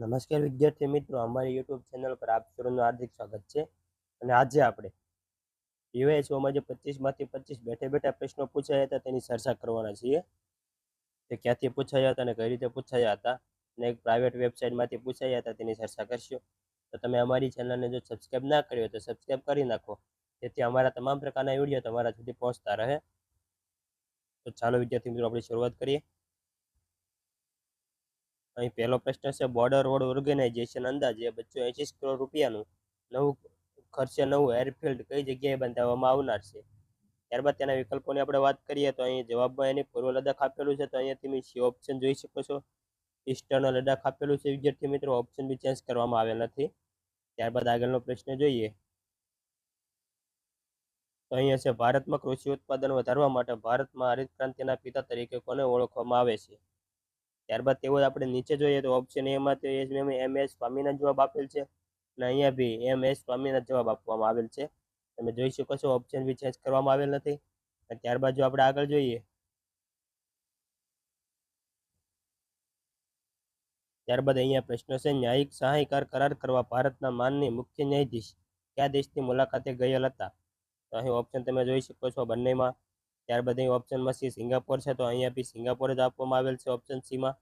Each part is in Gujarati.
નમસ્કાર વિદ્યાર્થી મિત્રો, અમારી યુટ્યુબ ચેનલ પર આપ સૌનું હાર્દિક સ્વાગત છે. અને આજે આપણે યુએસઓમાં જે પચીસમાંથી પચીસ બેઠે બેઠા પ્રશ્નો પૂછાયા હતા તેની ચર્ચા કરવાના છીએ. તે ક્યાંથી પૂછાયા હતા અને કઈ રીતે પૂછાયા હતા અને એક પ્રાઇવેટ વેબસાઇટમાંથી પૂછાયા હતા તેની ચર્ચા કરશો. તો તમે અમારી ચેનલને જો સબસ્ક્રાઈબ ના કરી હોય તો સબસ્ક્રાઈબ કરી નાખો. જેથી અમારા તમામ પ્રકારના વીડિયો તમારા સુધી પહોંચતા રહે. તો ચાલો વિદ્યાર્થી મિત્રો, આપણે શરૂઆત કરીએ. અહીં પહેલો પ્રશ્ન છે બોર્ડર રોડ ઓર્ગેનાઇઝેશન અંદાજે બચ્ચો એંશી કરોડ રૂપિયાનું નવું ખર્ચે નવું એરફિલ્ડ કઈ જગ્યાએ બંધાવવામાં આવનાર છે? ત્યારબાદ તેના વિકલ્પોની આપણે વાત કરીએ તો અહીં જવાબમાં એની પૂર્વ લદ્દાખ આપેલું છે, તો અહીંયા તમે સી ઓપ્શન જોઈ શકો છો. ઈસ્ટર્ન લદ્દાખ આપેલું છે, વિદ્યાર્થી મિત્રો ઓપ્શન બી ચેન્જ કરવામાં આવેલ નથી. ત્યારબાદ આગળનો પ્રશ્ન જોઈએ. તો અહીંયા છે, ભારતમાં કૃષિ ઉત્પાદન વધારવા માટે ભારતમાં હરિત ક્રાંતિના પિતા તરીકે કોને ઓળખવામાં આવે છે? ત્યારબાદ તેઓ આપણે નીચે જોઈએ તો ઓપ્શન એમાં તો એમ એસ સ્વામીના જવાબ આપેલ છે. અને અહીંયા બી એમ એસ સ્વામીના જવાબ આપવામાં આવેલ છે. તમે જોઈ શકો છો ઓપ્શન બી ચેન્જ કરવામાં આવેલ નથી. અને ત્યારબાદ જો આપણે આગળ જોઈએ. ત્યારબાદ અહીંયા પ્રશ્ન છે, ન્યાયિક સહાયકાર કરાર કરવા ભારતના માનની મુખ્ય ન્યાયાધીશ કયા દેશની મુલાકાતે ગયેલ હતા? તો અહીં ઓપ્શન તમે જોઈ શકો છો બંનેમાં. ત્યારબાદ અહીં ઓપ્શનમાં સી સિંગાપોર છે, તો અહીંયા બી સિંગાપોર જ આપવામાં આવેલ છે ઓપ્શન સીમાં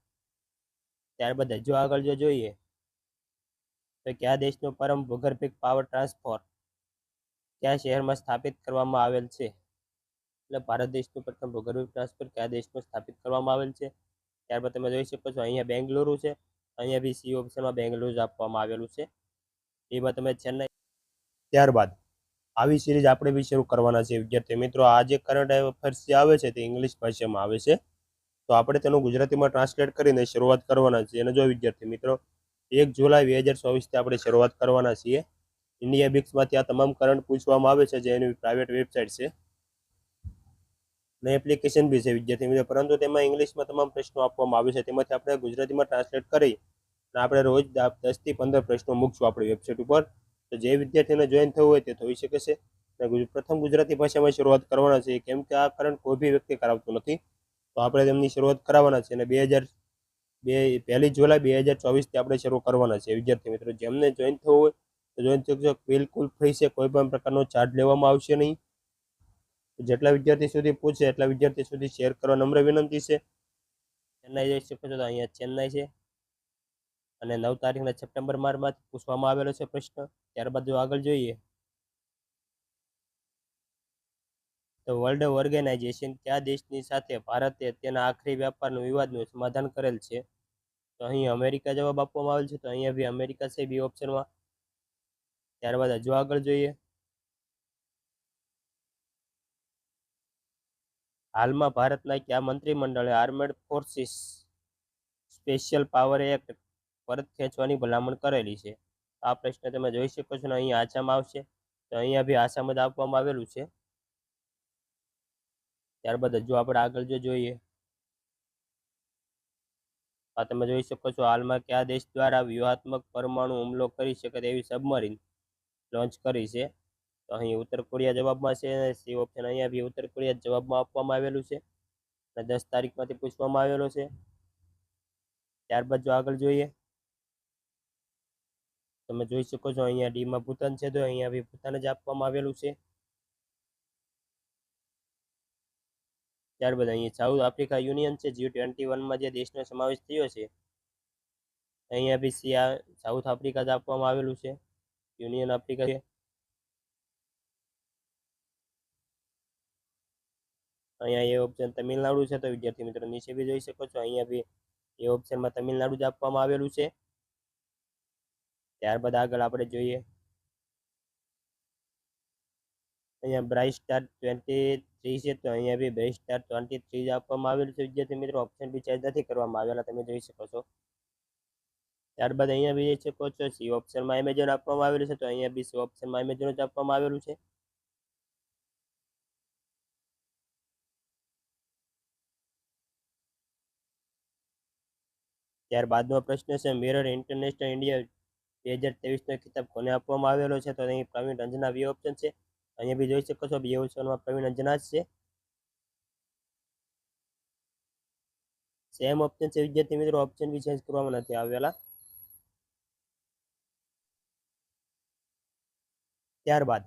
ત્યારબાદ હજુ આગળ જો જોઈએ, તો કયા દેશનું પરમ ભૂગર્ભિક પાવર ટ્રાન્સફોર કયા શહેરમાં સ્થાપિત કરવામાં આવેલ છે? એટલે ભારત દેશનું પ્રથમ ભૂગર્ભિક ટ્રાન્સફોર કયા દેશમાં સ્થાપિત કરવામાં આવેલ છે? ત્યારબાદ તમે જોઈ શકો છો અહીંયા બેંગલુરુ છે, અહીંયા બી સી ઓપ્શનમાં બેંગલુરુ જ આપવામાં આવેલું છે. એમાં તમે ચેન્નાઈ ત્યારબાદ આવી સિરીઝ આપણે બી શરૂ કરવાના છે, વિદ્યાર્થી મિત્રો. આ જે કરંટ અફેર્સ જે આવે છે તે ઇંગ્લિશ ભાષામાં આવે છે. તો આપણે તેનું ગુજરાતીમાં ટ્રાન્સલેટ કરીને શરૂઆત કરવાના છીએ. અને જો વિદ્યાર્થી મિત્રો, એક જુલાઈ બે હજાર ચોવીસથી આપણે શરૂઆત કરવાના છીએ. ઇન્ડિયા બિક્સમાંથી આ તમામ કરંટ પૂછવામાં આવે છે, જે એની પ્રાઇવેટ વેબસાઇટ છે. અને એપ્લિકેશન બી છે, વિદ્યાર્થી મિત્રો. પરંતુ તેમાં ઇંગ્લિશમાં તમામ પ્રશ્નો આપવામાં આવે છે. તેમાંથી આપણે ગુજરાતીમાં ટ્રાન્સલેટ કરી અને આપણે રોજ દસથી પંદર પ્રશ્નો મૂકશું આપણી વેબસાઇટ ઉપર. તો જે વિદ્યાર્થીને જોઈન થવું હોય તે થઈ શકે છે. પ્રથમ ગુજરાતી ભાષામાં શરૂઆત કરવાના છે, કેમ કે આ કરંટ કોઈ બી વ્યક્તિ કરાવતું નથી. તો આપણે તેમની શરૂઆત કરાવવાના છે અને બે હજાર, બે, પહેલી જુલાઈ બે હજાર ચોવીસથી આપણે શરૂ કરવાના છે, વિદ્યાર્થી મિત્રો. જેમને જોઈન થવું હોય, તો જોઈન થશે બિલકુલ ફ્રી છે, કોઈ પણ પ્રકારનો ચાર્જ લેવામાં આવશે નહીં. જેટલા વિદ્યાર્થી સુધી પૂછે એટલા વિદ્યાર્થી સુધી શેર કરવા નમ્ર વિનંતી છે. ચેન્નાઈ જઈ શકો છો તો અહીંયા ચેન્નાઈ છે. અને નવ તારીખના સપ્ટેમ્બર માસમાંથી પૂછવામાં આવેલો છે પ્રશ્ન. ત્યારબાદ જો આગળ જોઈએ. તો વર્લ્ડ ઓર્ગેનાઇઝેશન કયા દેશની સાથે ભારતે તેના આખરી વ્યાપારનું વિવાદનું સમાધાન કરેલ છે? તો અહીં અમેરિકા જવાબ આપવામાં આવેલ છે. તો અહીંયા બી અમેરિકા છે બી ઓપ્શનમાં. ત્યારબાદ હજુ આગળ જોઈએ. હાલમાં ભારતના કયા મંત્રીમંડળે armed forces special power act પરત ખેંચવાની ભલામણ કરેલી છે. આ પ્રશ્ન તમે જોઈ શકો છો ને અહીંયા આસામ આવશે. તો અહીંયા બી આસામ જ આપવામાં આવેલું છે. ત્યારબાદ હજુ આપણે આગળ જો જોઈએ. આ તમે જોઈ શકો છો હાલમાં કયા દેશ દ્વારા વ્યૂહાત્મક પરમાણુ હુમલો કરી શકે તેવી સબમરીન લોન્ચ કરી છે. તો અહીં ઉત્તર કોરિયા જવાબમાં છે સી ઓપ્શન અહીંયા બી ઉત્તર કોરિયા જવાબમાં આપવામાં આવેલું છે. અને દસ તારીખમાંથી પૂછવામાં આવેલો છે. ત્યારબાદ જો આગળ જોઈએ. તમે જોઈ શકો છો, અહીંયા ડીમાં ભૂતાન છે, તો અહીંયા બી ભૂતાન જ આપવામાં આવેલું છે. ત્યારબાદ અહીંયા સાઉથ આફ્રિકા યુનિયન છે, જી ટ્વેન્ટી વનમાં જે દેશનો સમાવેશ થયો છે, અહીંયા બી સી સાઉથ આફ્રિકા જ આપવામાં આવેલું છે, યુનિયન આફ્રિકા અહીંયા એ ઓપ્શન તમિલનાડુ છે, તો વિદ્યાર્થી મિત્રો નીચે બી જોઈ શકો છો, અહીંયા બી એ ઓપ્શનમાં તમિલનાડુ જ આપવામાં આવેલું છે. ત્યારબાદ આગળ આપણે જોઈએ. અહીંયા બ્રાઇટ સ્ટાર ટ્વેન્ટી થ્રી છે, તો અહીંયા B bright star twenty three જ આપવામાં આવેલું છે. વિદ્યાર્થી મિત્રો ઓપ્શન બી ચેન્જ નથી કરવામાં આવેલા, તમે જોઈ શકો છો. ત્યારબાદ અહીંયા બી જોઈ શકો છો સી ઓપ્શનમાં એમેઝોન આપવામાં આવેલું છે, તો અહીંયા બી સી ઓપ્શનમાં એમેઝોન જ આપવામાં આવેલું છે. ત્યારબાદનો પ્રશ્ન છે મિરર ઇન્ટરનેશનલ ઇન્ડિયા બે હજાર તેવીસનો ખિતાબ કોને આપવામાં આવેલો છે? તો અહીં પ્રવીણ રંજના બી ઓપ્શન છે. અહીંયા બી જોઈ શકો છો, બે ઓપ્શનમાં પ્રવીણ રંજના જ છે. સેમ ઓપ્શન છે. વિદ્યાર્થી મિત્રો ઓપ્શન બી ચેન્જ કરવામાં નથી આવેલા. ત્યારબાદ,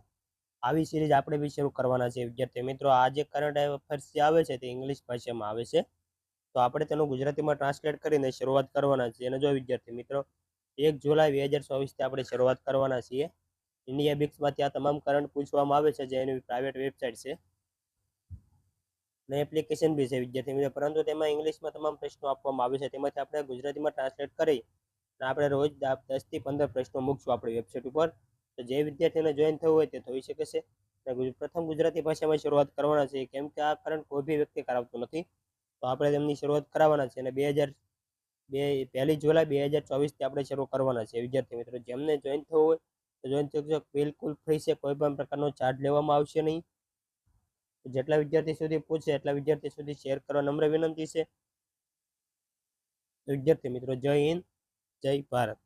આવી સિરીઝ આપણે બી શરૂ કરવાના છે. વિદ્યાર્થી મિત્રો, આ જે કરંટ અફેર્સ આવે છે તે ઇંગ્લિશ ભાષામાં આવે છે. તો આપણે તેનું ગુજરાતીમાં ટ્રાન્સલેટ કરીને શરૂઆત કરવાના છે. અને જો વિદ્યાર્થી મિત્રો એક જુલાઈ બે હજાર ચોવીસથી આપણે શરૂઆત કરવાના છીએ. ઇન્ડિયા બિક્સમાંથી આ તમામ કરંટ પૂછવામાં આવે છે, જે એની પ્રાઇવેટ વેબસાઇટ છે. અને એપ્લિકેશન બી છે, વિદ્યાર્થી મિત્રો. પરંતુ તેમાં ઇંગ્લિશમાં તમામ પ્રશ્નો આપવામાં આવે છે. તેમાંથી આપણે ગુજરાતીમાં ટ્રાન્સલેટ કરી અને આપણે રોજ દસથી પંદર પ્રશ્નો મૂકશું આપણી વેબસાઇટ ઉપર. તો જે વિદ્યાર્થીને જોઈન થવું હોય તે થઈ શકે છે. પ્રથમ ગુજરાતી ભાષામાં શરૂઆત કરવાના છે. કેમ કે આ કરંટ કોઈ બી વ્યક્તિ કરાવતો નથી. તો આપણે તેમની શરૂઆત કરાવવાના છે. અને બે હજાર બે પહેલી જુલાઈ બે હજાર ચોવીસથી આપણે શરૂ કરવાના છે વિદ્યાર્થી મિત્રો, જેમને જોઈન થવું હોય તો જોઈન થઈ શકશો બિલકુલ ફ્રી છે. કોઈ પણ પ્રકારનો ચાર્જ લેવામાં આવશે નહીં. જેટલા વિદ્યાર્થી સુધી પૂછે એટલા વિદ્યાર્થી સુધી શેર કરવા નમ્ર વિનંતી છે. વિદ્યાર્થી મિત્રો, જય હિન્દ, જય ભારત.